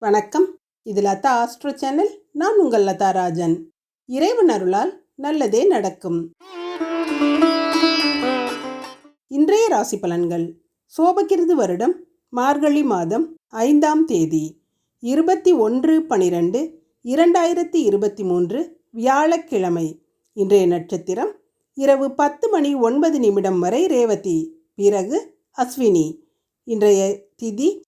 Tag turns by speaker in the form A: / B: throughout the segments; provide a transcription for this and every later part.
A: வணக்கம். இது Latha astro channel. நான் உங்கள் லதா ராஜன். இறைவன் அருளால் நல்லதே நடக்கும். இன்றைய ராசி பலன்கள். சோபகிருது வருடம் மார்கழி மாதம் ஐந்தாம் தேதி இருபத்தி ஒன்று பனிரெண்டு இரண்டாயிரத்தி இருபத்தி மூன்று வியாழக்கிழமை. இன்றைய நட்சத்திரம் இரவு பத்து மணி ஒன்பது நிமிடம் வரை ரேவதி பிறகு அஸ்வினி. இன்றைய திதி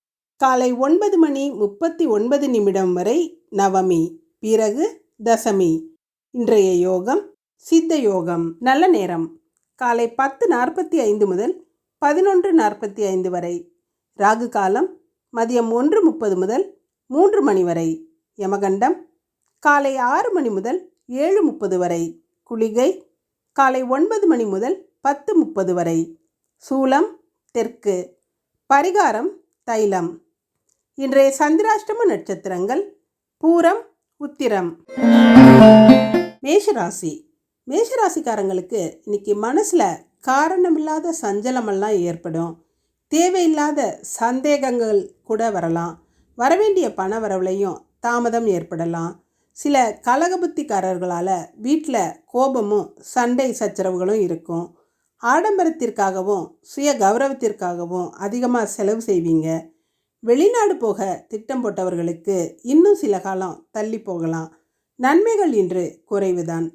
A: காலை ஒன்பது மணி முப்பத்தி ஒன்பது நிமிடம் வரை நவமி பிறகு தசமி. இன்றைய யோகம் சித்த யோகம் நல்ல நேரம். காலை பத்து நாற்பத்தி ஐந்து முதல் பதினொன்று நாற்பத்தி ஐந்து வரை. ராகு காலம் மதியம் ஒன்று முப்பது முதல் மூன்று மணி வரை. யமகண்டம் காலை ஆறு மணி முதல் ஏழு முப்பது வரை. குளிகை காலை ஒன்பது மணி முதல் பத்து முப்பது வரை. சூலம் தெற்கு. பரிகாரம் தைலம். இன்றைய சந்திராஷ்டம நட்சத்திரங்கள் பூரம் உத்திரம். மேஷராசி. மேஷராசிக்காரங்களுக்கு இன்னைக்கு மனசில் காரணமில்லாத சஞ்சலமெல்லாம் ஏற்படும். தேவையில்லாத சந்தேகங்கள் கூட வரலாம். வரவேண்டிய பண வரவுலையும் தாமதம் ஏற்படலாம். சில கலகபுத்திக்காரர்களால் வீட்டில் கோபமும் சண்டை சச்சரவுகளும் இருக்கும். ஆடம்பரத்திற்காகவும் சுய கௌரவத்திற்காகவும் அதிகமாக செலவு செய்வீங்க. வெளிநாடு போக திட்டம் போட்டவர்களுக்கு இன்னும் சில காலம் தள்ளி போகலாம். நன்மைகள் இன்று குறைவுதான்.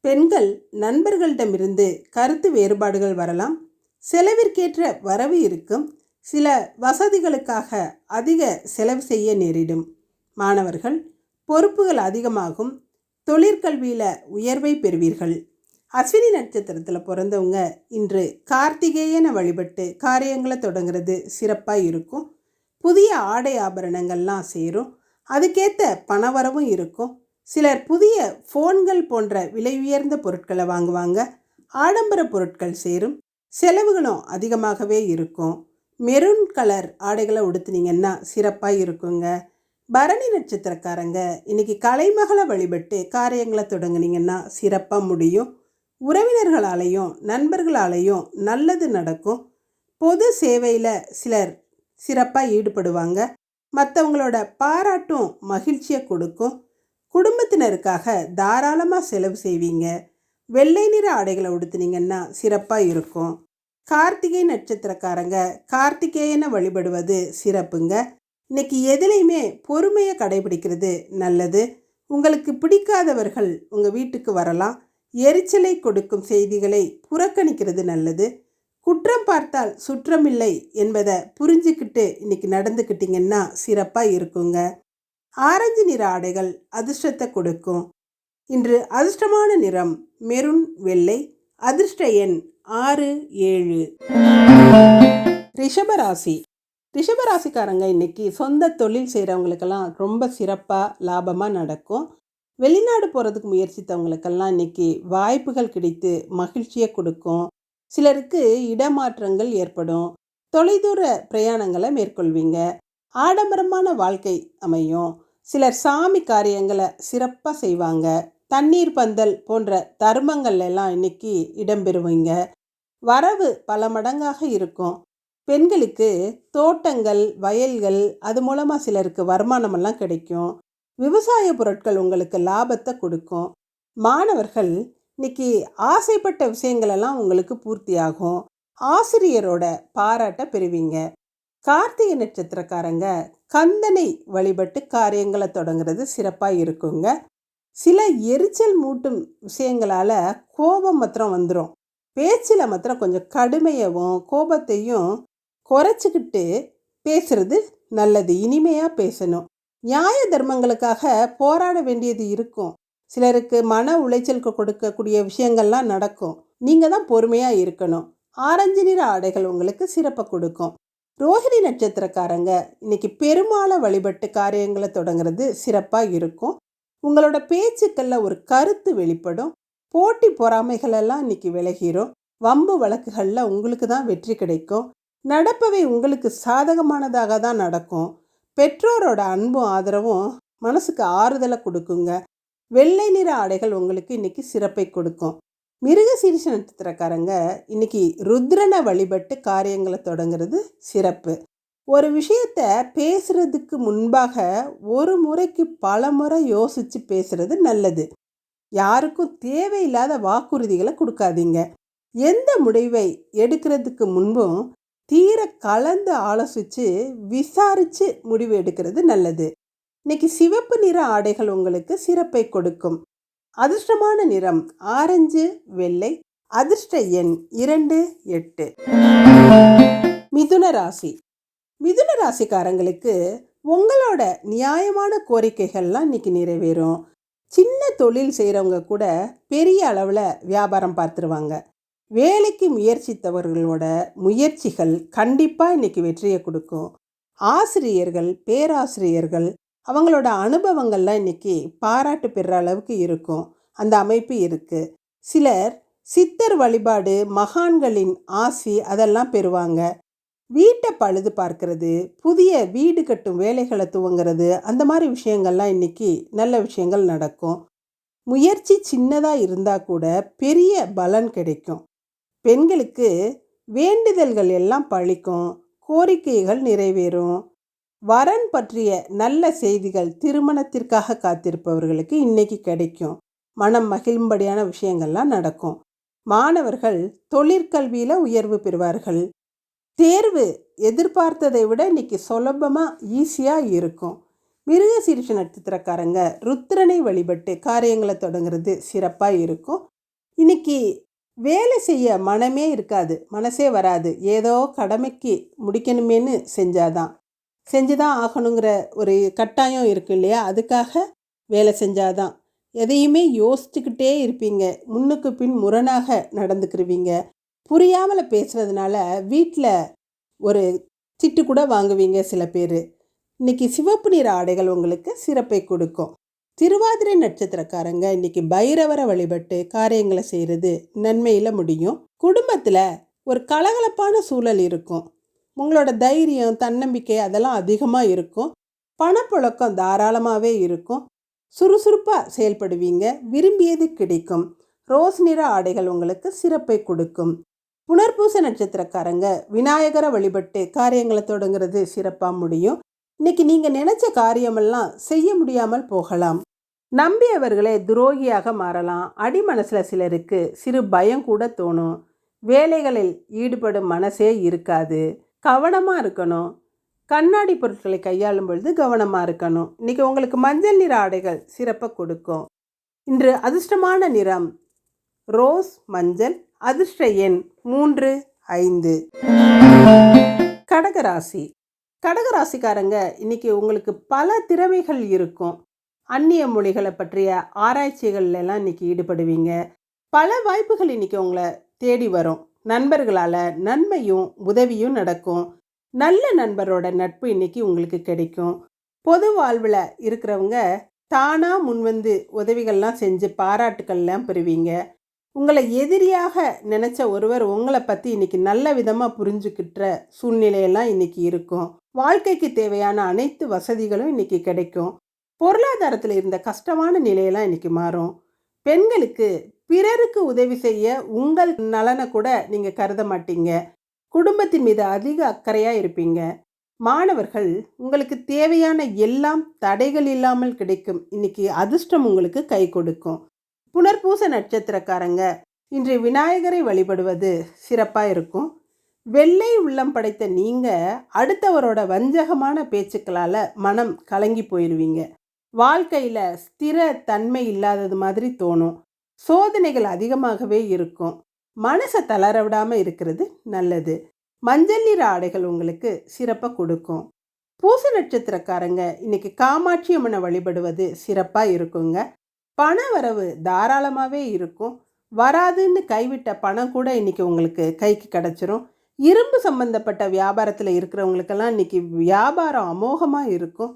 A: பெண்கள் நண்பர்களிடமிருந்து கருத்து வேறுபாடுகள் வரலாம். செலவிற்கேற்ற வரவு இருக்கும். சில வசதிகளுக்காக அதிக செலவு செய்ய நேரிடும். மாணவர்கள் பொறுப்புகள் அதிகமாகும். தொழிற்கல்வியில் உயர்வை பெறுவீர்கள். அஸ்வினி நட்சத்திரத்தில் பிறந்தவங்க இன்று கார்த்திகேயனை வழிபட்டு காரியங்களை தொடங்குறது சிறப்பாக இருக்கும். புதிய ஆடை ஆபரணங்கள்லாம் சேரும். அதுக்கேற்ற பணவரவும் இருக்கும். சிலர் புதிய ஃபோன்கள் போன்ற விலை உயர்ந்த பொருட்களை வாங்குவாங்க. ஆடம்பர பொருட்கள் சேரும். செலவுகளும் அதிகமாகவே இருக்கும். மெரூன் கலர் ஆடைகளை உடுத்துனீங்கன்னா சிறப்பாக இருக்குங்க. பரணி நட்சத்திரக்காரங்க இன்னைக்கு கலைமகளை வழிபட்டு காரியங்களை தொடங்குனீங்கன்னா சிறப்பாக முடியும். உறவினர்களாலையும் நண்பர்களாலையும் நல்லது நடக்கும். பொது சேவையில் சிலர் சிறப்பாக ஈடுபடுவாங்க. மற்றவங்களோட பாராட்டும் மகிழ்ச்சியை கொடுக்கும். குடும்பத்தினருக்காக தாராளமாக செலவு செய்வீங்க. வெள்ளை நிற ஆடைகளை உடுத்துனீங்கன்னா சிறப்பாக இருக்கும். கார்த்திகை நட்சத்திரக்காரங்க கார்த்திகேயனை வழிபடுவது சிறப்புங்க. இன்னைக்கு எதுலேயுமே பொறுமையை கடைபிடிக்கிறது நல்லது. உங்களுக்கு பிடிக்காதவர்கள் உங்கள் வீட்டுக்கு வரலாம். எரிச்சலை கொடுக்கும் செய்திகளை புறக்கணிக்கிறது நல்லது. குற்றம் பார்த்தால் சுற்றமில்லை என்பதை புரிஞ்சுக்கிட்டு இன்னைக்கு நடந்துக்கிட்டிங்கன்னா சிறப்பாக இருக்குங்க. ஆரஞ்சு நிற ஆடைகள் அதிர்ஷ்டத்தை கொடுக்கும். இன்று அதிர்ஷ்டமான நிறம் மெருன் வெள்ளை அதிர்ஷ்ட எண் ஆறு ஏழு. ரிஷபராசி ரிஷபராசிக்காரங்க இன்னைக்கு சொந்த தொழில் செய்கிறவங்களுக்கெல்லாம் ரொம்ப சிறப்பாக லாபமாக நடக்கும். வெளிநாடு போகிறதுக்கு முயற்சித்தவங்களுக்கெல்லாம் இன்னைக்கு வாய்ப்புகள் கிடைத்து மகிழ்ச்சியை கொடுக்கும். சிலருக்கு இடமாற்றங்கள் ஏற்படும். தொலைதூர பிரயாணங்களை மேற்கொள்வீங்க. ஆடம்பரமான வாழ்க்கை அமையும். சிலர் சாமி காரியங்களை சிறப்பாக செய்வாங்க. தண்ணீர் பந்தல் போன்ற தர்மங்கள் எல்லாம் இன்னைக்கு இடம்பெறுவீங்க வரவு பல மடங்காக இருக்கும். பெண்களுக்கு தோட்டங்கள் வயல்கள் அது மூலமாக சிலருக்கு வருமானமெல்லாம் கிடைக்கும். விவசாய பொருட்கள் உங்களுக்கு லாபத்தை கொடுக்கும். மாணவர்கள் இன்னைக்கு ஆசைப்பட்ட விஷயங்களெல்லாம் உங்களுக்கு பூர்த்தியாகும். ஆசிரியரோட பாராட்ட பெறுவீங்க. கார்த்திகை நட்சத்திரக்காரங்க கந்தனை வழிபட்டு காரியங்களை தொடங்குறது சிறப்பாக இருக்குங்க. சில எரிச்சல் மூட்டும் விஷயங்களால் கோபம் மாத்திரம் வந்துடும் பேச்சில் மாத்திரம் கொஞ்சம் கடுமையவும் கோபத்தையும் குறைச்சிக்கிட்டு பேசுறது நல்லது. இனிமையாக பேசணும். நியாய தர்மங்களுக்காக போராட வேண்டியது இருக்கும். சிலருக்கு மன உளைச்சலுக்கு கொடுக்கக்கூடிய விஷயங்கள்லாம் நடக்கும். நீங்கள் தான் பொறுமையாக இருக்கணும். ஆரஞ்சு நிற ஆடைகள் உங்களுக்கு சிறப்பை கொடுக்கும். ரோஹிணி நட்சத்திரக்காரங்க இன்னைக்கு பெருமாளை வழிபட்டு காரியங்களை தொடங்குறது சிறப்பாக இருக்கும். உங்களோட பேச்சுக்களில் ஒரு கருத்து வெளிப்படும். போட்டி பொறாமைகளெல்லாம் இன்னைக்கு விலகிரும். வம்பு வழக்குகளில் உங்களுக்கு தான் வெற்றி கிடைக்கும். நடப்பவை உங்களுக்கு சாதகமானதாக தான் நடக்கும். பெற்றோரோட அன்பும் ஆதரவும் மனசுக்கு ஆறுதலை கொடுக்குங்க. வெள்ளை நிற ஆடைகள் உங்களுக்கு இன்னைக்கு சிறப்பை கொடுக்கும். மிருக சீரிஷ நட்சத்திரக்காரங்க இன்னைக்கு ருத்ரனை வழிபட்டு காரியங்களை தொடங்குறது சிறப்பு. ஒரு விஷயத்த பேசுறதுக்கு முன்பாக ஒரு முறைக்கு பல முறை யோசித்து பேசுறது நல்லது. யாருக்கும் தேவையில்லாத வாக்குறுதிகளை கொடுக்காதீங்க. எந்த முடிவை எடுக்கிறதுக்கு முன்பும் தீர கலந்து ஆலோசித்து விசாரித்து முடிவு எடுக்கிறது நல்லது. இன்னைக்கு சிவப்பு நிற ஆடைகள் உங்களுக்கு சிறப்பை கொடுக்கும். அதிர்ஷ்டமான நிறம் ஆரஞ்சு வெள்ளை அதிர்ஷ்ட எண் இரண்டு எட்டு. மிதுன ராசி. மிதுன ராசிக்காரங்களுக்கு உங்களோட நியாயமான கோரிக்கைகள்லாம் இன்னைக்கு நிறைவேறும். சின்ன தொழில் செய்கிறவங்க கூட பெரிய அளவில் வியாபாரம் பார்த்துருவாங்க. வேலைக்கு முயற்சித்தவர்களோட முயற்சிகள் கண்டிப்பாக இன்னைக்கு வெற்றியை கொடுக்கும். ஆசிரியர்கள் பேராசிரியர்கள் அவங்களோட அனுபவங்கள்லாம் இன்றைக்கி பாராட்டு பெற அளவுக்கு இருக்கும். அந்த அமைப்பு இருக்குது சிலர் சித்தர் வழிபாடு மகான்களின் ஆசி அதெல்லாம் பெறுவாங்க. வீட்டை பழுது பார்க்கறது புதிய வீடு கட்டும் வேலைகளை துவங்கிறது அந்த மாதிரி விஷயங்கள்லாம் இன்னைக்கு நல்ல விஷயங்கள் நடக்கும். முயற்சி சின்னதாக இருந்தால் கூட பெரிய பலன் கிடைக்கும். பெண்களுக்கு வேண்டுதல்கள் எல்லாம் பழிக்கும் கோரிக்கைகள் நிறைவேறும். வரன் பற்றிய நல்ல செய்திகள் திருமணத்திற்காக காத்திருப்பவர்களுக்கு இன்னைக்கு கிடைக்கும். மனம் மகிழும்படியான விஷயங்கள்லாம் நடக்கும். மாணவர்கள் தொழிற்கல்வியில் உயர்வு பெறுவார்கள். தேர்வு எதிர்பார்த்ததை விட இன்னைக்கு சுலபமாக ஈஸியாக இருக்கும். மிருகசீரிஷ நட்சத்திரக்காரங்க ருத்ரனை வழிபட்டு காரியங்களை தொடங்குறது சிறப்பாக இருக்கும். இன்னைக்கு வேலை செய்ய மனமே இருக்காது. மனசே வராது. ஏதோ கடமைக்கு முடிக்கணுமேனு செஞ்சாதான். செஞ்சு தான் ஆகணுங்கிற ஒரு கட்டாயம் இருக்கு இல்லையா? அதுக்காக வேலை செஞ்சாதான். எதையுமே யோசிச்சுக்கிட்டே இருப்பீங்க. முன்னுக்கு பின் முரணாக நடந்துக்கிருவீங்க. புரியாமல் பேசுகிறதுனால வீட்டில் ஒரு திட்டு கூட வாங்குவீங்க சில பேர். இன்னைக்கு சிவப்பு நிற ஆடைகள் உங்களுக்கு சிறப்பை கொடுக்கும். திருவாதிரை நட்சத்திரக்காரங்க இன்றைக்கி பைரவரை வழிபட்டு காரியங்களை செய்கிறது நன்மையில் முடியும். குடும்பத்தில் ஒரு கலகலப்பான சூழல் இருக்கும். உங்களோட தைரியம் தன்னம்பிக்கை அதெல்லாம் அதிகமாக இருக்கும். பணப்புழக்கம் தாராளமாகவே இருக்கும். சுறுசுறுப்பாக செயல்படுவீங்க. விரும்பியது கிடைக்கும். ரோஸ் நிற ஆடைகள் உங்களுக்கு சிறப்பை கொடுக்கும். புனர்பூச நட்சத்திரக்காரங்க விநாயகரை வழிபட்டு காரியங்களை தொடங்குறது சிறப்பாக முடியும். இன்னைக்கு நீங்கள் நினச்ச காரியமெல்லாம் செய்ய முடியாமல் போகலாம். நம்பியவர்களே துரோகியாக மாறலாம். அடி மனசில் சிலருக்கு சிறு பயம் கூட தோணும். வேலைகளில் ஈடுபடும் மனசே இருக்காது. கவனமாக இருக்கணும். கண்ணாடி பொருட்களை கையாளும் பொழுது கவனமாக இருக்கணும். இன்றைக்கி உங்களுக்கு மஞ்சள் நிற ஆடைகள் சிறப்பாக கொடுக்கும். இன்று அதிர்ஷ்டமான நிறம் ரோஸ் மஞ்சள் அதிர்ஷ்ட எண் மூன்று ஐந்து. கடகராசி. கடகராசிக்காரங்க இன்றைக்கி உங்களுக்கு பல திறமைகள் இருக்கும். அந்நிய மொழிகளை பற்றிய ஆராய்ச்சிகள்லாம் இன்றைக்கி இன்னைக்கு ஈடுபடுவீங்க. பல வாய்ப்புகள் இன்றைக்கி உங்களை தேடி வரும். நண்பர்களால் நன்மையும் உதவியும் நடக்கும். நல்ல நண்பரோட நட்பு இன்னைக்கு உங்களுக்கு கிடைக்கும். பொது வாழ்வில் இருக்கிறவங்க தானாக முன்வந்து உதவிகள்லாம் செஞ்சு பாராட்டுக்கள்லாம் பெறுவீங்க. உங்களை எதிரியாக நினச்ச ஒருவர் உங்களை பற்றி இன்னைக்கு நல்ல விதமாக புரிஞ்சுக்கிட்ட சூழ்நிலையெல்லாம் இன்னைக்கு இருக்கும். வாழ்க்கைக்கு தேவையான அனைத்து வசதிகளும் இன்றைக்கி கிடைக்கும். பொருளாதாரத்தில் இருந்த கஷ்டமான நிலையெல்லாம் இன்னைக்கு மாறும். பெண்களுக்கு பிறருக்கு உதவி செய்ய உங்கள் நலனை கூட நீங்கள் கருத மாட்டீங்க. குடும்பத்தின் மீது அதிக அக்கறையாக இருப்பீங்க. மாணவர்கள் உங்களுக்கு தேவையான எல்லாம் தடைகள் இல்லாமல் கிடைக்கும். இன்னைக்கு அதிர்ஷ்டம் உங்களுக்கு கை கொடுக்கும். புனர்பூச நட்சத்திரக்காரங்க இன்று விநாயகரை வழிபடுவது சிறப்பாக இருக்கும். வெள்ளை உள்ளம் படைத்த நீங்கள் அடுத்தவரோட வஞ்சகமான பேச்சுக்களால் மனம் கலங்கி போயிடுவீங்க வாழ்க்கையில் ஸ்திர தன்மை இல்லாதது மாதிரி தோணும். சோதனைகள் அதிகமாகவே இருக்கும். மனசை தளர விடாமல் இருக்கிறது நல்லது. மஞ்சள் நிற ஆடைகள் உங்களுக்கு சிறப்பாக கொடுக்கும். பூச நட்சத்திரக்காரங்க இன்னைக்கு காமாட்சி அம்மனை வழிபடுவது சிறப்பாக இருக்குங்க. பண வரவு தாராளமாகவே இருக்கும். வராதுன்னு கைவிட்ட பணம் கூட இன்னைக்கு உங்களுக்கு கைக்கு கிடச்சிரும். இரும்பு சம்பந்தப்பட்ட வியாபாரத்தில் இருக்கிறவங்களுக்கெல்லாம் இன்னைக்கு வியாபாரம் அமோகமாக இருக்கும்.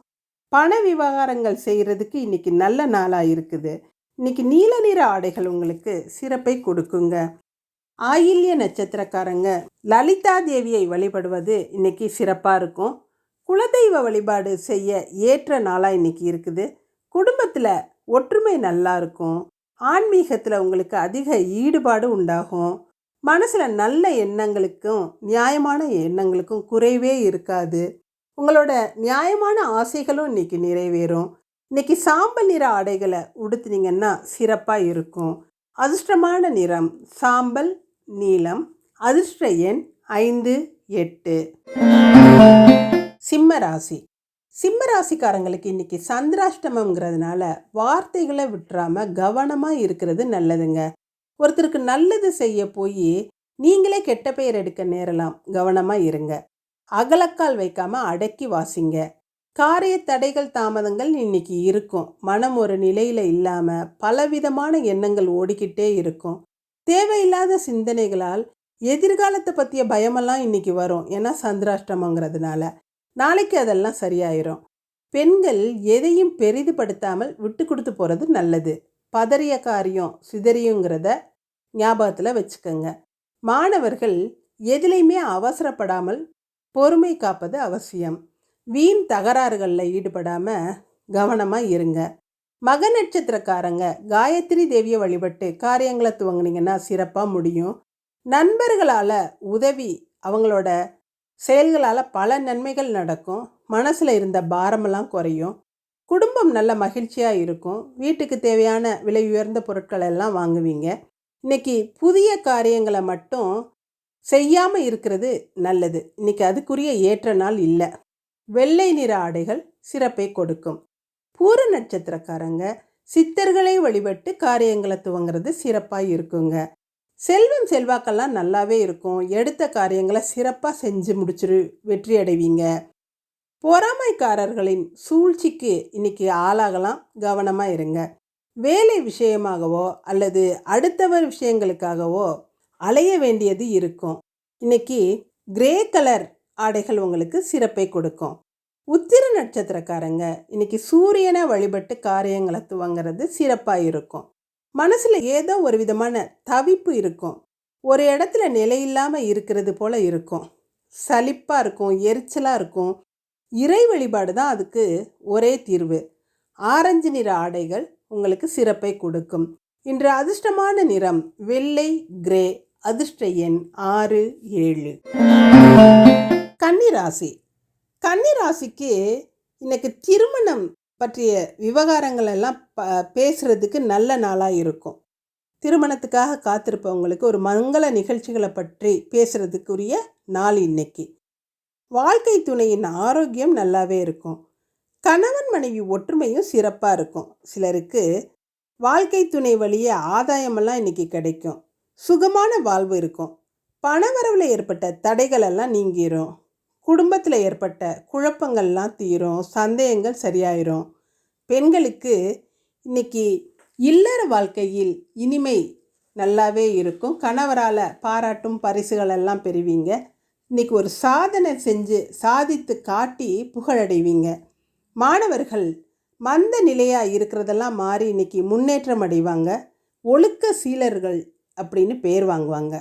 A: பண விவகாரங்கள் செய்கிறதுக்கு இன்னைக்கு நல்ல நாளாக இருக்குது. இன்னைக்கு நீல நிற ஆடைகள் உங்களுக்கு சிறப்பை கொடுக்குங்க. ஆயில்ய நட்சத்திரக்காரங்க லலிதா தேவியை வழிபடுவது இன்னைக்கு சிறப்பாக இருக்கும். குலதெய்வ வழிபாடு செய்ய ஏற்ற நாளாக இன்னைக்கு இருக்குது. குடும்பத்தில் ஒற்றுமை நல்லா இருக்கும். ஆன்மீகத்தில் உங்களுக்கு அதிக ஈடுபாடு உண்டாகும். மனசில் நல்ல எண்ணங்களுக்கும் நியாயமான எண்ணங்களுக்கும் குறைவே இருக்காது. உங்களோட நியாயமான ஆசைகளும் இன்னைக்கு நிறைவேறும். இன்னைக்கு சாம்பல் நிற ஆடைகளை உடுத்துனீங்கன்னா சிறப்பாக இருக்கும். அதிர்ஷ்டமான நிறம் சாம்பல் நீலம் அதிர்ஷ்ட எண் ஐந்து எட்டு. சிம்ம ராசி. சிம்ம ராசிக்காரங்களுக்கு இன்னைக்கு சந்திராஷ்டமங்கிறதுனால வார்த்தைகளை விட்டுறாம கவனமாக இருக்கிறது நல்லதுங்க. ஒருத்தருக்கு நல்லது செய்ய போய் நீங்களே கெட்ட பெயர் எடுக்க நேரலாம். கவனமாக இருங்க. அகலக்கால் வைக்காம அடக்கி வாசிங்க. காரிய தடைகள் தாமதங்கள் இன்னைக்கு இருக்கும். மனம் ஒரு நிலையில் இல்லாமல் பலவிதமான எண்ணங்கள் ஓடிக்கிட்டே இருக்கும். தேவையில்லாத சிந்தனைகளால் எதிர்காலத்தை பற்றிய பயமெல்லாம் இன்னைக்கு வரும். ஏன்னா சந்திராஷ்டமங்கிறதுனால. நாளைக்கு அதெல்லாம் சரியாயிரும். பெண்கள் எதையும் பெரிதுபடுத்தாமல் விட்டு கொடுத்து போகிறது நல்லது. பதறிய காரியம் சிதறியுங்கிறத ஞாபகத்தில் வச்சுக்கோங்க. மாணவர்கள் எதிலையுமே அவசரப்படாமல் பொறுமை காப்பது அவசியம். வீண் தகராறுகளில் ஈடுபடாமல் கவனமாக இருங்க. மக நட்சத்திரக்காரங்க காயத்ரி தேவியை வழிபட்டு காரியங்களை துவங்குனீங்கன்னா சிறப்பாக முடியும். நண்பர்களால் உதவி அவங்களோட செயல்களால் பல நன்மைகள் நடக்கும். மனசில் இருந்த பாரமெல்லாம் குறையும். குடும்பம் நல்ல மகிழ்ச்சியாக இருக்கும். வீட்டுக்கு தேவையான விலை உயர்ந்த பொருட்கள் எல்லாம் வாங்குவீங்க. இன்றைக்கி புதிய காரியங்களை மட்டும் செய்யாமல் இருக்கிறது நல்லது. இன்னைக்கு அதுக்குரிய ஏற்ற நாள் இல்லை. வெள்ளை நிற ஆடைகள் சிறப்பை கொடுக்கும். பூர நட்சத்திரக்காரங்க சித்தர்களை வழிபட்டு காரியங்களை துவங்குறது சிறப்பாக இருக்குங்க. செல்வம் செல்வாக்கெல்லாம் நல்லாவே இருக்கும். எடுத்த காரியங்களை சிறப்பாக செஞ்சு முடிச்சிரு வெற்றி அடைவீங்க. பொறாமைக்காரர்களின் சூழ்ச்சிக்கு இன்னைக்கு ஆளாகலாம். கவனமாக இருங்க. வேலை விஷயமாகவோ அல்லது அடுத்தவர் விஷயங்களுக்காகவோ அலைய வேண்டியது இருக்கும். இன்னைக்கு கிரே கலர் ஆடைகள் உங்களுக்கு சிறப்பை கொடுக்கும். உத்திர நட்சத்திரக்காரங்க இன்னைக்கு சூரியனை வழிபட்டு காரியங்களை துவங்கிறது சிறப்பாக இருக்கும். மனசில் ஏதோ ஒரு விதமான தவிப்பு இருக்கும். ஒரு இடத்துல நிலையில்லாமல் இருக்கிறது போல் இருக்கும். சலிப்பாக இருக்கும் எரிச்சலாக இருக்கும். இறை வழிபாடு தான் அதுக்கு ஒரே தீர்வு. ஆரஞ்சு நிற ஆடைகள் உங்களுக்கு சிறப்பை கொடுக்கும். இன்று அதிர்ஷ்டமான நிறம் வெள்ளை கிரே அதிர்ஷ்ட எண் ஆறு ஏழு. கன்னிராசி. கன்னிராசிக்கு இன்னைக்கு திருமணம் பற்றிய விவகாரங்கள் எல்லாம் ப பேசுகிறதுக்கு நல்ல நாளாக இருக்கும். திருமணத்துக்காக காத்திருப்பவங்களுக்கு ஒரு மங்கள நிகழ்ச்சிகளை பற்றி பேசுகிறதுக்குரிய நாள் இன்னைக்கு. வாழ்க்கை துணையின் ஆரோக்கியம் நல்லாவே இருக்கும். கணவன் மனைவி ஒற்றுமையும் சிறப்பாக இருக்கும். சிலருக்கு வாழ்க்கை துணை வழியே ஆதாயமெல்லாம் இன்றைக்கி கிடைக்கும். சுகமான வாழ்வு இருக்கும். பணவரவில் ஏற்பட்ட தடைகளெல்லாம் நீங்கிரும். குடும்பத்தில் ஏற்பட்ட குழப்பங்கள்லாம் தீரும் சந்தேகங்கள் சரியாயிரும். பெண்களுக்கு இன்னைக்கு இல்லற வாழ்க்கையில் இனிமை நல்லாவே இருக்கும். கணவரால் பாராட்டும் பரிசுகள் எல்லாம் பெறுவீங்க. இன்னைக்கு ஒரு சாதனை செஞ்சு சாதித்து காட்டி புகழடைவீங்க. மாணவர்கள் மந்த நிலையாக இருக்கிறதெல்லாம் மாறி இன்னைக்கு முன்னேற்றம் அடைவாங்க. ஒழுக்க சீலர்கள் அப்படின்னு பேர் வாங்குவாங்க.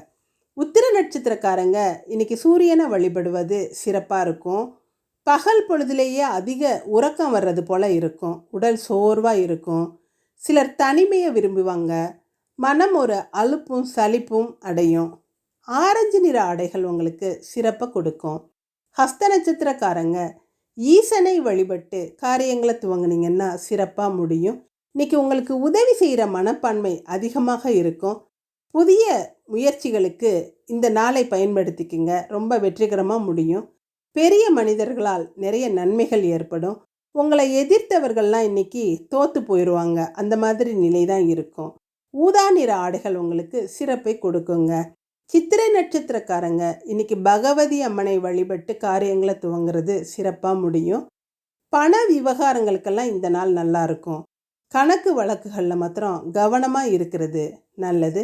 A: உத்திர நட்சத்திரக்காரங்க இன்னைக்கு சூரியனை வழிபடுவது சிறப்பாக இருக்கும். பகல் பொழுதுலேயே அதிக உறக்கம் வர்றது போல் இருக்கும். உடல் சோர்வாக இருக்கும். சிலர் தனிமையை விரும்புவாங்க. மனம் ஒரு அலுப்பும் சலிப்பும் அடையும். ஆரஞ்சு நிற ஆடைகள் உங்களுக்கு சிறப்பை கொடுக்கும். ஹஸ்த நட்சத்திரக்காரங்க ஈசனை வழிபட்டு காரியங்களை துவங்குனீங்கன்னா சிறப்பாக முடியும். இன்னைக்கு உங்களுக்கு உதவி செய்கிற மனப்பான்மை அதிகமாக இருக்கும். புதிய முயற்சிகளுக்கு இந்த நாளை பயன்படுத்திக்கிங்க. ரொம்ப வெற்றிகரமாக முடியும். பெரிய மனிதர்களால் நிறைய நன்மைகள் ஏற்படும். உங்களை எதிர்த்தவர்கள்லாம் இன்னைக்கு தோத்து போயிடுவாங்க அந்த மாதிரி நிலை தான் இருக்கும். ஊதா நிற ஆடைகள் உங்களுக்கு சிறப்பை கொடுக்குங்க. சித்திரை நட்சத்திரக்காரங்க இன்னைக்கு பகவதி அம்மனை வழிபட்டு காரியங்களை துவங்குறது சிறப்பாக முடியும். பண விவகாரங்களுக்கெல்லாம் இந்த நாள் நல்லா இருக்கும். கணக்கு வழக்குகளில் மாத்திரம் கவனமாக இருக்கிறது நல்லது.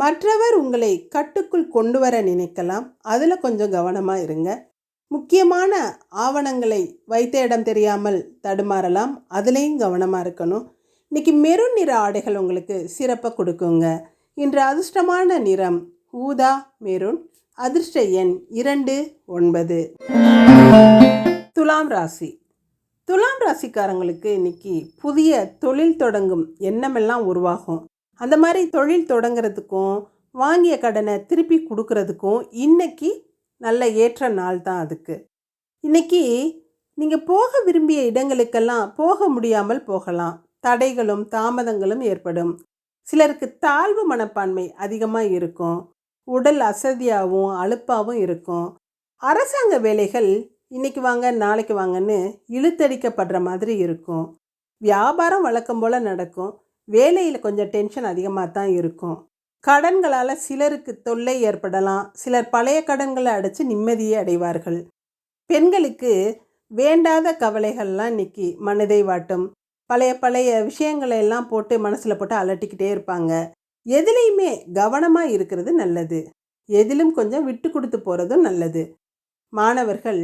A: மற்றவர் உங்களை கட்டுக்குள் கொண்டு வர நினைக்கலாம். அதில் கொஞ்சம் கவனமாக இருங்க. முக்கியமான ஆவணங்களை வைத்த இடம் தெரியாமல் தடுமாறலாம். அதுலேயும் கவனமாக இருக்கணும். இன்றைக்கி மெருன் நிற ஆடைகள் உங்களுக்கு சிறப்பாக கொடுக்குங்க. இன்று அதிர்ஷ்டமான நிறம் ஊதா மெரூன் அதிர்ஷ்ட எண் இரண்டு ஒன்பது. துலாம் ராசி. துலாம் ராசிக்காரங்களுக்கு இன்னைக்கு புதிய தொழில் தொடங்கும் எண்ணமெல்லாம் உருவாகும். அந்த மாதிரி தொழில் தொடங்குறதுக்கும் வாங்கிய கடனை திருப்பி கொடுக்கறதுக்கும் இன்னைக்கு நல்ல ஏற்ற நாள் தான் அதுக்கு. இன்னைக்கு நீங்கள் போக விரும்பிய இடங்களுக்கெல்லாம் போக முடியாமல் போகலாம். தடைகளும் தாமதங்களும் ஏற்படும். சிலருக்கு தாழ்வு மனப்பான்மை அதிகமாக இருக்கும். உடல் அசதியாகவும் அலுப்பாகவும் இருக்கும். அரசாங்க வேலைகள் இன்னைக்கு வாங்க நாளைக்கு வாங்கன்னு இழுத்தடிக்கப்படுற மாதிரி இருக்கும். வியாபாரம் வழக்கம் போல் நடக்கும். வேலையில் கொஞ்சம் டென்ஷன் அதிகமாக தான் இருக்கும். கடன்களால் சிலருக்கு தொல்லை ஏற்படலாம். சிலர் பழைய கடன்களை அடைச்சு நிம்மதியை அடைவார்கள். பெண்களுக்கு வேண்டாத கவலைகள்லாம் இன்னைக்கு மனதை வாட்டும். பழைய பழைய விஷயங்களை எல்லாம் போட்டு மனசில் போட்டு அலட்டிக்கிட்டே இருப்பாங்க. எதுலேயுமே கவனமாக இருக்கிறது நல்லது. எதிலும் கொஞ்சம் விட்டு கொடுத்து போகிறதும் நல்லது. மாணவர்கள்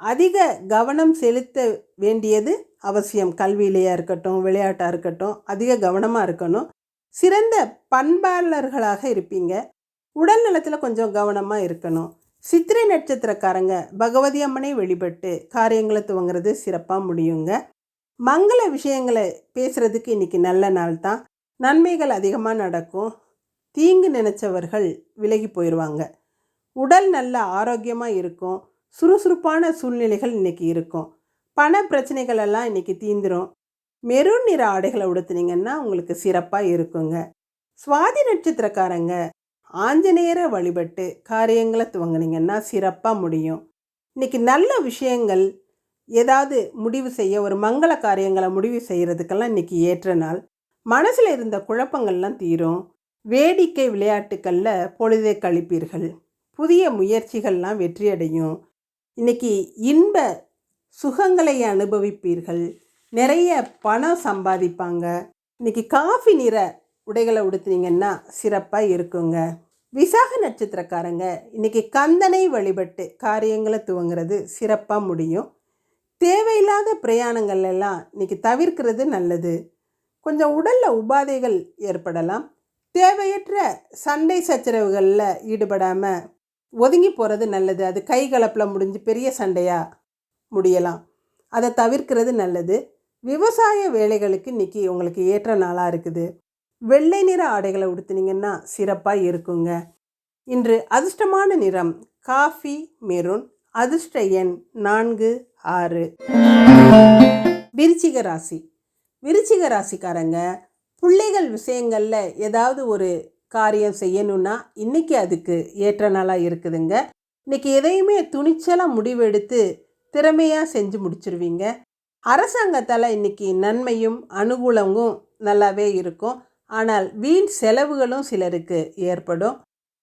A: அதிக கவனம் செலுத்த வேண்டியது அவசியம். கல்வியிலையாக இருக்கட்டும் விளையாட்டாக இருக்கட்டும் அதிக கவனமாக இருக்கணும். சிறந்த பண்பாளர்களாக இருப்பீங்க. உடல் நலத்தில் கொஞ்சம் கவனமாக இருக்கணும். சித்திரை நட்சத்திரக்காரங்க பகவதி அம்மனை வழிபட்டு காரியங்களை துவங்குறது சிறப்பாக முடியுங்க. மங்கள விஷயங்களை பேசுகிறதுக்கு இன்றைக்கி நல்ல நாள் தான். நன்மைகள் அதிகமாக நடக்கும். தீங்கு நினச்சவர்கள் விலகி போயிடுவாங்க உடல் நல்ல ஆரோக்கியமாக இருக்கும். சுறுசுறுப்பான சூழ்நிலைகள் இன்றைக்கி இருக்கும். பண பிரச்சனைகள் எல்லாம் இன்றைக்கி தீந்துரும். மெரூன் நிற ஆடைகளை உடுத்துனீங்கன்னா உங்களுக்கு சிறப்பாக இருக்குங்க. சுவாதி நட்சத்திரக்காரங்க ஆஞ்சநேயரை வழிபட்டு காரியங்களை துவங்கினீங்கன்னா சிறப்பாக முடியும். இன்றைக்கி நல்ல விஷயங்கள் ஏதாவது முடிவு செய்ய ஒரு மங்கள காரியங்களை முடிவு செய்கிறதுக்கெல்லாம் இன்றைக்கி ஏற்ற நாள். மனசில் இருந்த குழப்பங்கள்லாம் தீரும். வேடிக்கை விளையாட்டுக்களில் பொழுதை கழிப்பீர்கள். புதிய முயற்சிகள்லாம் வெற்றியடையும். இன்னைக்கு இன்ப சுகங்களை அனுபவிப்பீர்கள். நிறைய பணம் சம்பாதிப்பாங்க. இன்னைக்கு காஃபி நிற உடைகளை உடுத்துனீங்கன்னா சிறப்பாக இருக்குங்க. விசாக நட்சத்திரக்காரங்க இன்னைக்கு கந்தனை வழிபட்டு காரியங்களை துவங்குறது சிறப்பாக முடியும். தேவையில்லாத பிரயாணங்கள் எல்லாம் இன்னைக்கு தவிர்க்கிறது நல்லது. கொஞ்சம் உடலில் உபாதைகள் ஏற்படலாம். தேவையற்ற சண்டை சச்சரவுகளில் ஈடுபடாமல் ஒதுங்கி போகிறது நல்லது. அது கை கலப்பில் முடிஞ்சு பெரிய சண்டையாக முடியலாம். அதை தவிர்க்கிறது நல்லது. விவசாய வேலைகளுக்கு இன்றைக்கி உங்களுக்கு ஏற்ற நாளாக இருக்குது. வெள்ளை நிற ஆடைகளை உடுத்துனீங்கன்னா சிறப்பாக இருக்குங்க. இன்று அதிர்ஷ்டமான நிறம் காஃபி மெரூன் அதிர்ஷ்ட எண் நான்கு ஆறு. விருச்சிக ராசி. விருச்சிக ராசிக்காரங்க பிள்ளைகள் விஷயங்களில் ஏதாவது ஒரு காரியம் செய்யணும்னா இன்றைக்கி அதுக்கு ஏற்ற நாளாக இருக்குதுங்க. இன்றைக்கி எதையுமே துணிச்சலாக முடிவெடுத்து திறமையாக செஞ்சு முடிச்சிருவீங்க. அரசாங்கத்தால் இன்றைக்கி நன்மையும் அனுகூலமும் நல்லாவே இருக்கும். ஆனால் வீண் செலவுகளும் சிலருக்கு ஏற்படும்.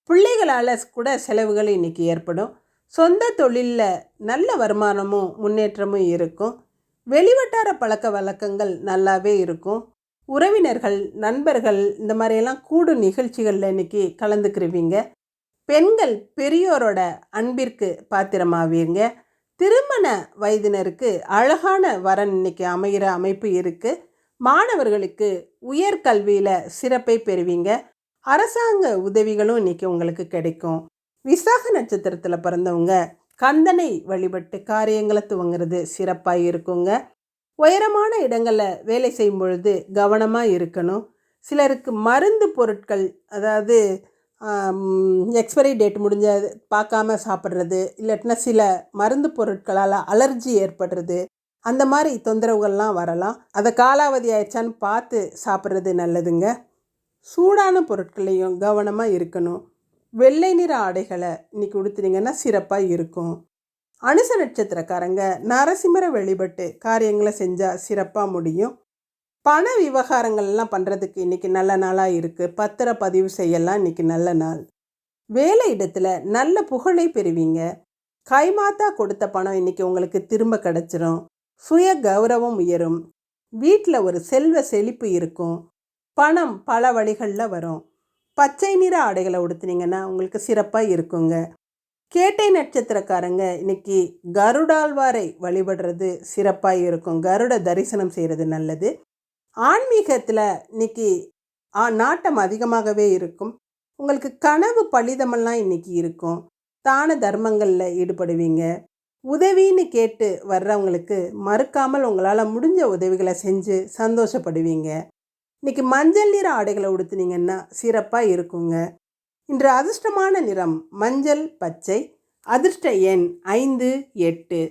A: பிள்ளைகளால் கூட செலவுகள் இன்றைக்கி ஏற்படும். சொந்த தொழிலில் நல்ல வருமானமும் முன்னேற்றமும் இருக்கும். வெளிவட்டார பழக்க வழக்கங்கள் நல்லாவே இருக்கும். உறவினர்கள் நண்பர்கள் இந்த மாதிரியெல்லாம் கூடும் நிகழ்ச்சிகளில் இன்றைக்கி கலந்துக்கிருவீங்க. பெண்கள் பெரியோரோட அன்பிற்கு பாத்திரமாவீங்க. திருமண வயதினருக்கு அழகான வரன் இன்னைக்கு அமைகிற அமைப்பு இருக்குது மாணவர்களுக்கு உயர்கல்வியில் சிறப்பை பெறுவீங்க. அரசாங்க உதவிகளும் இன்றைக்கி உங்களுக்கு கிடைக்கும். விசாக நட்சத்திரத்தில் பிறந்தவங்க கந்தனை வழிபட்டு காரியங்களை துவங்குறது சிறப்பாக இருக்குங்க. உயரமான இடங்களில் வேலை செய்யும் பொழுது கவனமாக இருக்கணும். சிலருக்கு மருந்து பொருட்கள் அதாவது எக்ஸ்பைரி டேட் முடிஞ்ச பார்க்காம சாப்பிட்றது இல்லாட்டினா சில மருந்து பொருட்களால் அலர்ஜி ஏற்படுறது அந்த மாதிரி தொந்தரவுகள்லாம் வரலாம். அதை காலாவதி ஆயிடுச்சான்னு பார்த்து சாப்பிட்றது நல்லதுங்க. சூடான பொருட்களையும் கவனமாக இருக்கணும். வெள்ளை நிற ஆடைகளை இன்றைக்கி உடுத்துனீங்கன்னா சிறப்பாக இருக்கும். அனுச நட்சத்திரக்காரங்க நரசிம்மரை வழிபட்டு காரியங்களை செஞ்சால் சிறப்பாக முடியும். பண விவகாரங்கள்லாம் பண்ணுறதுக்கு இன்றைக்கி நல்ல நாளாக இருக்குது பத்திர பதிவு செய்யலாம் இன்றைக்கி நல்ல நாள். வேலை இடத்துல நல்ல புகழை பெறுவீங்க. கைமாத்தா கொடுத்த பணம் இன்றைக்கி உங்களுக்கு திரும்ப கிடச்சிரும். சுய கௌரவம் உயரும். வீட்டில் ஒரு செல்வ செழிப்பு இருக்கும். பணம் பல வழிகளில் வரும். பச்சை நிற ஆடைகளை உடுத்துனீங்கன்னா உங்களுக்கு சிறப்பாக இருக்குங்க. கேட்டை நட்சத்திரக்காரங்க இன்னைக்கு கருடாழ்வாரை வழிபடுறது சிறப்பாக இருக்கும். கருட தரிசனம் செய்கிறது நல்லது. ஆன்மீகத்தில் இன்னைக்கு நாட்டம் அதிகமாகவே இருக்கும். உங்களுக்கு கனவு பலிதமெல்லாம் இன்னைக்கு இருக்கும். தான தர்மங்களில் ஈடுபடுவீங்க. உதவின்னு கேட்டு வர்றவங்களுக்கு மறுக்காமல் உங்களால் முடிஞ்ச உதவிகளை செஞ்சு சந்தோஷப்படுவீங்க. இன்னைக்கு மஞ்சள் நிற ஆடைகளை உடுத்துனீங்கன்னா சிறப்பாக இருக்குங்க. இன்று அதிர்ஷ்டமான நிறம் மஞ்சள் பச்சை அதிர்ஷ்ட எண் ஐந்து எட்டு.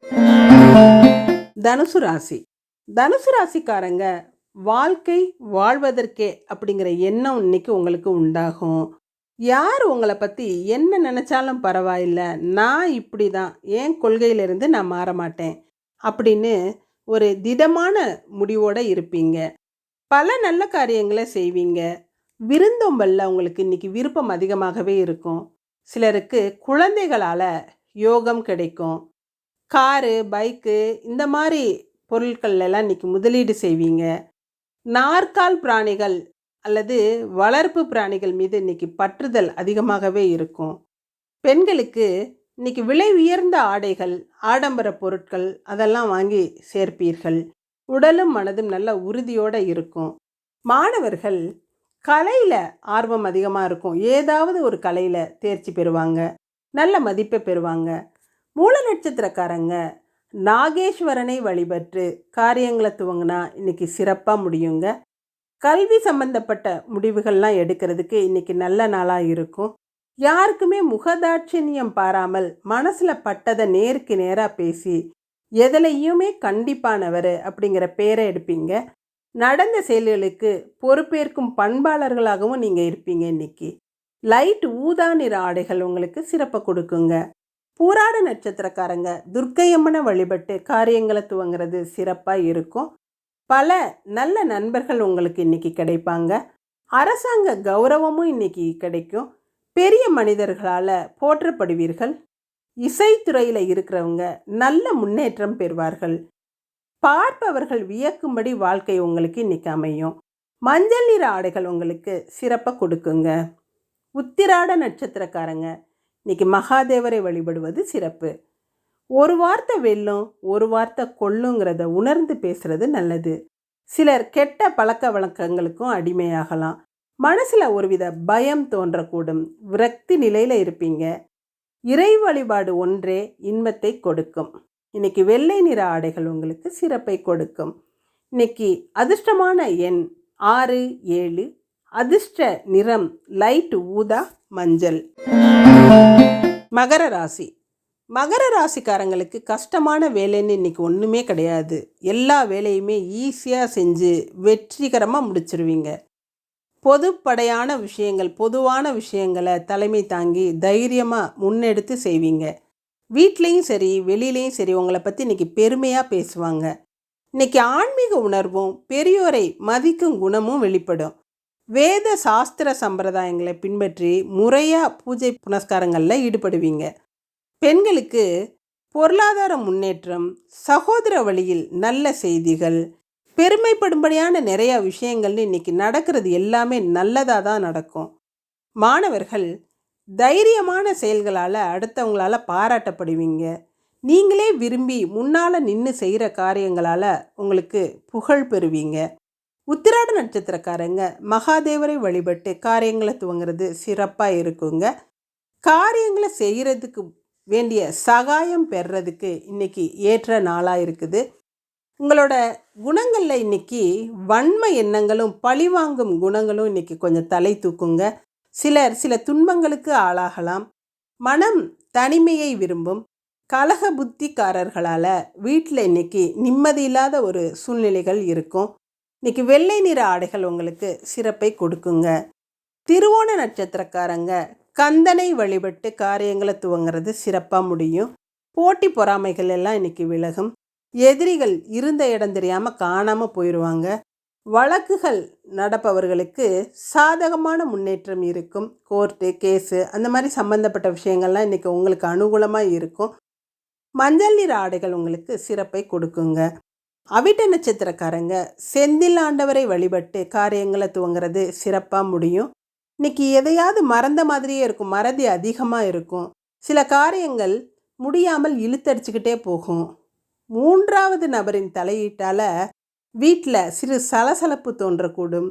A: தனுசு ராசி. தனுசு ராசிக்காரங்க வாழ்க்கை வாழ்வதற்கே அப்படிங்கிற எண்ணம் இன்னைக்கு உங்களுக்கு உண்டாகும். யார் உங்களை பற்றி என்ன நினச்சாலும் பரவாயில்ல நான் இப்படி தான் என் கொள்கையிலிருந்து நான் மாற மாட்டேன் அப்படின்னு ஒரு திடமான முடிவோடு இருப்பீங்க. பல நல்ல காரியங்களை செய்வீங்க. விருந்தோம்பல்ல உங்களுக்கு இன்றைக்கி விருப்பம் அதிகமாகவே இருக்கும். சிலருக்கு குழந்தைகளால் யோகம் கிடைக்கும். காரு பைக்கு இந்த மாதிரி பொருட்கள் எல்லாம் இன்னைக்கு முதலீடு செய்வீங்க. நாற்கால் பிராணிகள் அல்லது வளர்ப்பு பிராணிகள் மீது இன்னைக்கு பற்றுதல் அதிகமாகவே இருக்கும். பெண்களுக்கு இன்னைக்கு விலை உயர்ந்த ஆடைகள் ஆடம்பர பொருட்கள் அதெல்லாம் வாங்கி சேர்ப்பீர்கள். உடலும் மனதும் நல்ல உறுதியோடு இருக்கும். மாணவர்கள் கலையில் ஆர்வம் அதிகமாக இருக்கும். ஏதாவது ஒரு கலையில் தேர்ச்சி பெறுவாங்க நல்ல மதிப்பை பெறுவாங்க. மூல நட்சத்திரக்காரங்க நாகேஸ்வரனை வழிபட்டு காரியங்களை துவங்கினா இன்னைக்கு சிறப்பாக முடியுங்க. கல்வி சம்பந்தப்பட்ட முடிவுகள்லாம் எடுக்கிறதுக்கு இன்னைக்கு நல்ல நாளாக இருக்கும். யாருக்குமே முகதாட்சணியம் பாராமல் மனசில் பட்டதை நேருக்கு நேராக பேசி எதுலையுமே கண்டிப்பானவர் அப்படிங்கிற பேரை எடுப்பீங்க. நடந்த செயல்களுக்கு பொறுப்பேற்கும் பண்பாளர்களாகவும் நீங்கள் இருப்பீங்க இன்னைக்கு. லைட் ஊதா நிற ஆடைகள் உங்களுக்கு சிறப்பை கொடுக்குங்க. பூராட நட்சத்திரக்காரங்க துர்க்கையம்மனை வழிபட்டு காரியங்களை துவங்கிறது சிறப்பாக இருக்கும். பல நல்ல நண்பர்கள் உங்களுக்கு இன்னைக்கு கிடைப்பாங்க. அரசாங்க கௌரவமும் இன்னைக்கு கிடைக்கும். பெரிய மனிதர்களால் போற்றப்படுவீர்கள். இசைத்துறையில் இருக்கிறவங்க நல்ல முன்னேற்றம் பெறுவார்கள். பார்ப்பவர்கள் வியக்கும்படி வாழ்க்கை உங்களுக்கு இன்னைக்கு அமையும். மஞ்சள் நிற ஆடைகள் உங்களுக்கு சிறப்பாக கொடுக்குங்க. உத்திராட நட்சத்திரக்காரங்க இன்னைக்கு மகாதேவரை வழிபடுவது சிறப்பு. ஒரு வார்த்தை வெல்லும் ஒரு வார்த்தை கொள்ளுங்கிறத உணர்ந்து பேசுறது நல்லது. சிலர் கெட்ட பழக்க வழக்கங்களுக்கும் அடிமையாகலாம். மனசில் ஒருவித பயம் தோன்றக்கூடும். விரக்தி நிலையில் இருப்பீங்க. இறை வழிபாடு ஒன்றே இன்பத்தை கொடுக்கும். இன்னைக்கு வெள்ளை நிற ஆடைகள் உங்களுக்கு சிறப்பை கொடுக்கும். இன்னைக்கு அதிர்ஷ்டமான எண் ஆறு ஏழு. அதிர்ஷ்ட நிறம் லைட் ஊதா மஞ்சள். மகர ராசி. மகர ராசிக்காரங்களுக்கு கஷ்டமான வேலைன்னு இன்னைக்கு ஒன்றுமே கிடையாது. எல்லா வேலையுமே ஈஸியாக செஞ்சு வெற்றிகரமாக முடிச்சிருவீங்க. பொதுப்படையான விஷயங்கள் பொதுவான விஷயங்களை தலைமை தாங்கி தைரியமாக முன்னெடுத்து செய்வீங்க. வீட்லேயும் சரி வெளியிலையும் சரி உங்களை பற்றி இன்றைக்கி பெருமையாக பேசுவாங்க. இன்றைக்கி ஆன்மீக உணர்வும் பெரியோரை மதிக்கும் குணமும் வெளிப்படும். வேத சாஸ்திர சம்பிரதாயங்களை பின்பற்றி முறையாக பூஜை புனஸ்காரங்களில் ஈடுபடுவீங்க. பெண்களுக்கு பொருளாதார முன்னேற்றம் சகோதர வழியில் நல்ல செய்திகள் பெருமைப்படும்படியான நிறையா விஷயங்கள்னு இன்றைக்கி நடக்கிறது எல்லாமே நல்லதாக தான் நடக்கும். மாணவர்கள் தைரியமான செயல்களால் அடுத்தவங்களால் பாராட்டப்படுவீங்க. நீங்களே விரும்பி முன்னால் நின்று செய்கிற காரியங்களால் உங்களுக்கு புகழ் பெறுவீங்க. உத்திராட நட்சத்திரக்காரங்க மகாதேவரை வழிபட்டு காரியங்களை துவங்கிறது சிறப்பாக இருக்குங்க. காரியங்களை செய்கிறதுக்கு வேண்டிய சகாயம் பெறுறதுக்கு இன்றைக்கி ஏற்ற நாளாக இருக்குது. உங்களோட குணங்களில் இன்றைக்கி வன்ம எண்ணங்களும் பழிவாங்கும் குணங்களும் இன்றைக்கி கொஞ்சம் தலை தூக்குங்க. சிலர் சில துன்பங்களுக்கு ஆளாகலாம். மனம் தனிமையை விரும்பும் கலக புத்திக்காரர்களால் வீட்டில் இன்னைக்கு நிம்மதியில்லாத ஒரு சூழ்நிலைகள் இருக்கும். இன்னைக்கு வெள்ளை நிற ஆடைகள் உங்களுக்கு சிறப்பை கொடுக்குங்க. திருவோண நட்சத்திரக்காரங்க கந்தனை வழிபட்டு காரியங்களை துவங்கிறது சிறப்பாக முடியும். போட்டி பொறாமைகள் எல்லாம் இன்னைக்கு விலகும். எதிரிகள் இருந்த இடம் தெரியாமல் காணாமல் போயிடுவாங்க வழக்குகள் நடப்பவர்களுக்கு சாதகமான முன்னேற்றம் இருக்கும். கோர்ட்டு கேஸு அந்த மாதிரி சம்மந்தப்பட்ட விஷயங்கள்லாம் இன்றைக்கி உங்களுக்கு அனுகூலமாக இருக்கும். மஞ்சள் நிற ஆடைகள் உங்களுக்கு சிறப்பை கொடுக்குங்க. அவிட்ட நட்சத்திரக்காரங்க செந்தில் ஆண்டவரை வழிபட்டு காரியங்களை துவங்கிறது சிறப்பாக முடியும். இன்னைக்கு எதையாவது மறந்த மாதிரியே இருக்கும் மறதி அதிகமாக இருக்கும். சில காரியங்கள் முடியாமல் இழுத்தடிச்சுக்கிட்டே போகும். மூன்றாவது நபரின் தலையீட்டால் வீட்டில் சிறு சலசலப்பு தோன்றக்கூடும்.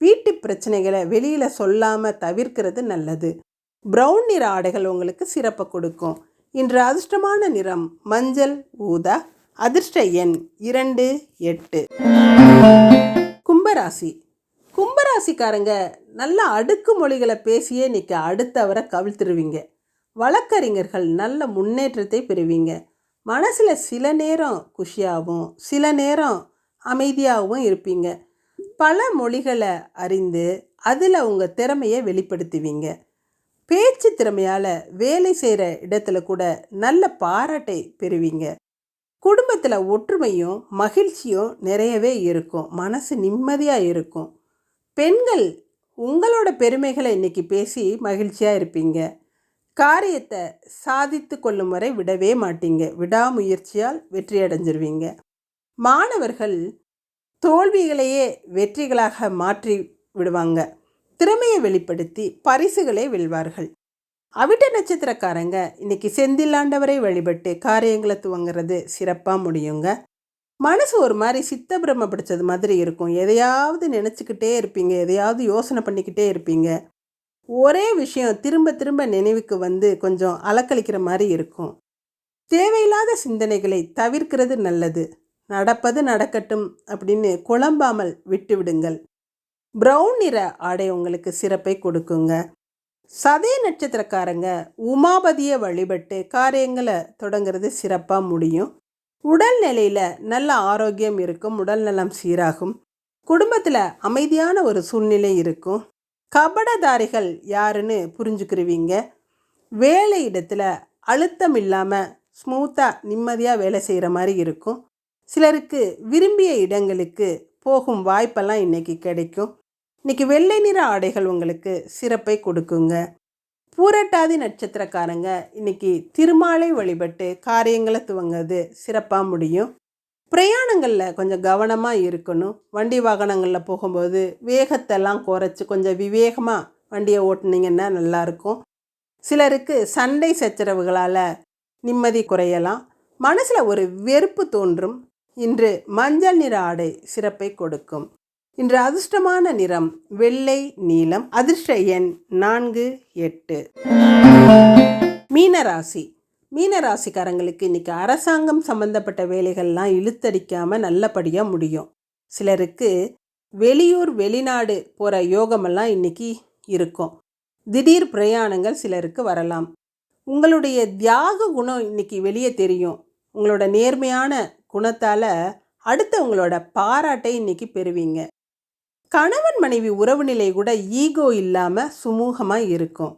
A: வீட்டு பிரச்சனைகளை வெளியில் சொல்லாமல் தவிர்க்கிறது நல்லது. ப்ரௌன் நிற ஆடைகள் உங்களுக்கு சிறப்பை கொடுக்கும். இன்று அதிர்ஷ்டமான நிறம் மஞ்சள் ஊதா அதிர்ஷ்ட எண் இரண்டு எட்டு. கும்பராசி. கும்பராசிக்காரங்க நல்லா அடுக்கு மொழிகளை பேசியே இன்னைக்கு அடுத்தவரை கவிழ்த்துருவீங்க. வழக்கறிஞர்கள் நல்ல முன்னேற்றத்தை பெறுவீங்க. மனசில் சில நேரம் குஷியாகவும் சில நேரம் அமைதியாகவும் இருப்பீங்க. பல மொழிகளை அறிந்து அதில் உங்கள் திறமையை வெளிப்படுத்துவீங்க. பேச்சு திறமையால் வேலை செய்கிற இடத்துல கூட நல்ல பாராட்டை பெறுவீங்க. குடும்பத்தில் ஒற்றுமையும் மகிழ்ச்சியும் நிறையவே இருக்கும். மனசு நிம்மதியாக இருக்கும். பெண்கள் உங்களோட பெருமைகளை இன்றைக்கி பேசி மகிழ்ச்சியாக இருப்பீங்க. காரியத்தை சாதித்து கொள்ளும் வரை விடவே மாட்டீங்க. விடாமுயற்சியால் வெற்றி அடைஞ்சிருவீங்க. மாணவர்கள் தோல்விகளையே வெற்றிகளாக மாற்றி விடுவாங்க. திறமையை வெளிப்படுத்தி பரிசுகளை வெல்வார்கள். அவிட்ட நட்சத்திரக்காரங்க இன்னைக்கு செந்தில்லாண்டவரை வழிபட்டு காரியங்களை துவங்குறது சிறப்பாக முடியுங்க. மனசு ஒரு மாதிரி சித்த பிரம்ம பிடிச்சது மாதிரி இருக்கும். எதையாவது நினச்சிக்கிட்டே இருப்பீங்க எதையாவது யோசனை பண்ணிக்கிட்டே இருப்பீங்க. ஒரே விஷயம் திரும்ப திரும்ப நினைவுக்கு வந்து கொஞ்சம் அலக்களிக்கிற மாதிரி இருக்கும். தேவையில்லாத சிந்தனைகளை தவிர்க்கிறது நல்லது. நடப்பது நடக்கட்டும் அப்படின்னு குழம்பாமல் விட்டுவிடுங்கள். ப்ரௌன் நிற ஆடை உங்களுக்கு சிறப்பை கொடுக்குங்க. சதய நட்சத்திரக்காரங்க உமாபதியை வழிபட்டு காரியங்களை தொடங்குறது சிறப்பாக முடியும். உடல் நிலையில் நல்ல ஆரோக்கியம் இருக்கும் உடல் நலம் சீராகும். குடும்பத்தில் அமைதியான ஒரு சூழ்நிலை இருக்கும். கபடதாரிகள் யாருன்னு புரிஞ்சுக்கிருவீங்க. வேலை இடத்துல அழுத்தம் இல்லாமல் ஸ்மூத்தாக நிம்மதியாக வேலை செய்கிற மாதிரி இருக்கும். சிலருக்கு விரும்பிய இடங்களுக்கு போகும் வாய்ப்பெல்லாம் இன்றைக்கி கிடைக்கும். இன்றைக்கி வெள்ளை நிற ஆடைகள் உங்களுக்கு சிறப்பை கொடுக்குங்க. பூரட்டாதி நட்சத்திரக்காரங்க இன்றைக்கி திருமாலை வழிபட்டு காரியங்களை துவங்குறது சிறப்பாக முடியும். பிரயாணங்களில் கொஞ்சம் கவனமாக இருக்கணும். வண்டி வாகனங்களில் போகும்போது வேகத்தெல்லாம் குறைச்சி கொஞ்சம் விவேகமாக வண்டியை ஓட்டுனீங்கன்னா நல்லாயிருக்கும் சிலருக்கு சண்டை சச்சரவுகளால் நிம்மதி குறையலாம். மனசில் ஒரு வெறுப்பு தோன்றும். இன்று மஞ்சள் நிற ஆடை சிறப்பை கொடுக்கும். இன்று அதிர்ஷ்டமான நிறம் வெள்ளை நீலம் அதிர்ஷ்ட எண் நான்கு எட்டு. மீனராசி. மீனராசிக்காரங்களுக்கு இன்றைக்கி அரசாங்கம் சம்மந்தப்பட்ட வேலைகள்லாம் இழுத்தடிக்காமல் நல்லபடியாக முடியும். சிலருக்கு வெளியூர் வெளிநாடு போகிற யோகமெல்லாம் இன்றைக்கி இருக்கும். திடீர் பிரயாணங்கள் சிலருக்கு வரலாம். உங்களுடைய தியாக குணம் இன்றைக்கி வெளியே தெரியும். உங்களோட நேர்மையான குணத்தால் அடுத்தவங்களோட பாராட்டை இன்றைக்கி பெறுவீங்க. கணவன் மனைவி உறவு நிலை கூட ஈகோ இல்லாமல் சுமூகமாக இருக்கும்.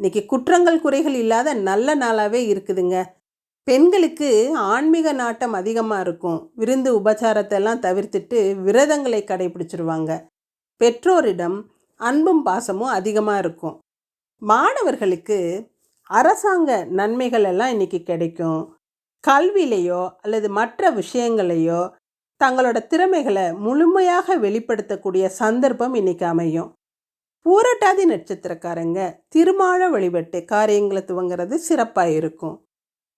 A: இன்றைக்கி குற்றங்கள் குறைகள் இல்லாத நல்ல நாளாகவே இருக்குதுங்க. பெண்களுக்கு ஆன்மீக நாட்டம் அதிகமாக இருக்கும். விருந்து உபச்சாரத்தை எல்லாம் தவிர்த்துட்டு விரதங்களை கடைபிடிச்சிருவாங்க. பெற்றோரிடம் அன்பும் பாசமும் அதிகமாக இருக்கும். மாணவர்களுக்கு அரசாங்க நன்மைகள் எல்லாம் இன்றைக்கி கிடைக்கும். கல்வியிலையோ அல்லது மற்ற விஷயங்களையோ தங்களோட திறமைகளை முழுமையாக வெளிப்படுத்தக்கூடிய சந்தர்ப்பம் இன்னைக்கு அமையும். பூரட்டாதி நட்சத்திரக்காரங்க திருமாழ வழிபட்டு காரியங்களை துவங்கிறது சிறப்பாக இருக்கும்.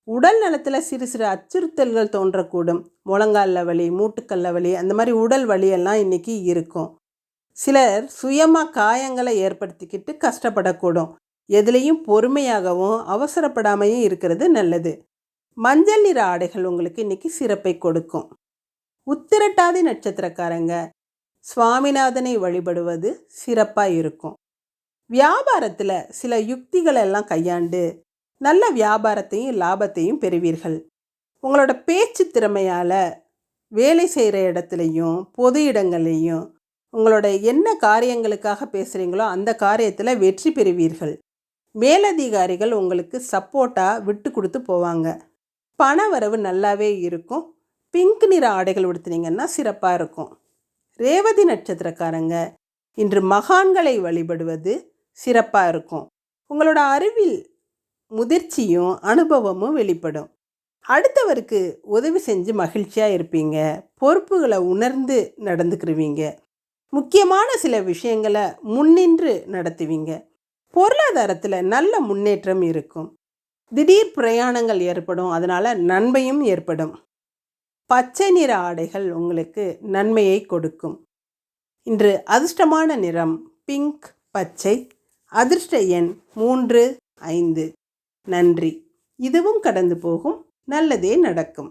A: உடல் நலத்தில் சிறு சிறு அச்சுறுத்தல்கள் தோன்றக்கூடும். முழங்கால வலி மூட்டுக்கல்ல வலி அந்த மாதிரி உடல் வலியெல்லாம் இன்றைக்கி இருக்கும். சிலர் சுயமாக காயங்களை ஏற்படுத்திக்கிட்டு கஷ்டப்படக்கூடும். எதுலேயும் பொறுமையாகவும் அவசரப்படாமையும் இருக்கிறது நல்லது. மஞ்சள் நிற ஆடைகள் உங்களுக்கு இன்றைக்கி சிறப்பை கொடுக்கும். உத்திரட்டாதி நட்சத்திரக்காரங்க. சுவாமிநாதனை வழிபடுவது சிறப்பாக இருக்கும். வியாபாரத்தில் சில யுக்திகள் எல்லாம் கையாண்டு நல்ல வியாபாரத்தையும் லாபத்தையும் பெறுவீர்கள். உங்களோட பேச்சு திறமையால் வேலை செய்கிற இடத்துலையும் பொது இடங்கள்லையும் உங்களோட என்ன காரியங்களுக்காக பேசுகிறீங்களோ அந்த காரியத்தில் வெற்றி பெறுவீர்கள். மேலதிகாரிகள் உங்களுக்கு சப்போர்ட்டாக விட்டு கொடுத்து போவாங்க. பண வரவு நல்லாவே இருக்கும். பிங்க் நிற ஆடைகள் உடுத்துனீங்கன்னா சிறப்பாக இருக்கும். ரேவதி நட்சத்திரக்காரங்க இன்று மகான்களை வழிபடுவது சிறப்பாக இருக்கும். உங்களோட அறிவில் முதிர்ச்சியும் அனுபவமும் வெளிப்படும். அடுத்தவருக்கு உதவி செஞ்சு மகிழ்ச்சியாக இருப்பீங்க. பொறுப்புகளை உணர்ந்து நடந்துக்கிருவீங்க. முக்கியமான சில விஷயங்களை முன்னின்று நடத்துவீங்க. பொருளாதாரத்தில் நல்ல முன்னேற்றம் இருக்கும். திடீர் பிரயாணங்கள் ஏற்படும். அதனால் நன்மையும் ஏற்படும். பச்சை நிற ஆடைகள் உங்களுக்கு நன்மையை கொடுக்கும். இன்று அதிர்ஷ்டமான நிறம் பிங்க் பச்சை அதிர்ஷ்ட எண் மூன்று ஐந்து. நன்றி. இதுவும் கடந்து போகும். நல்லதே நடக்கும்.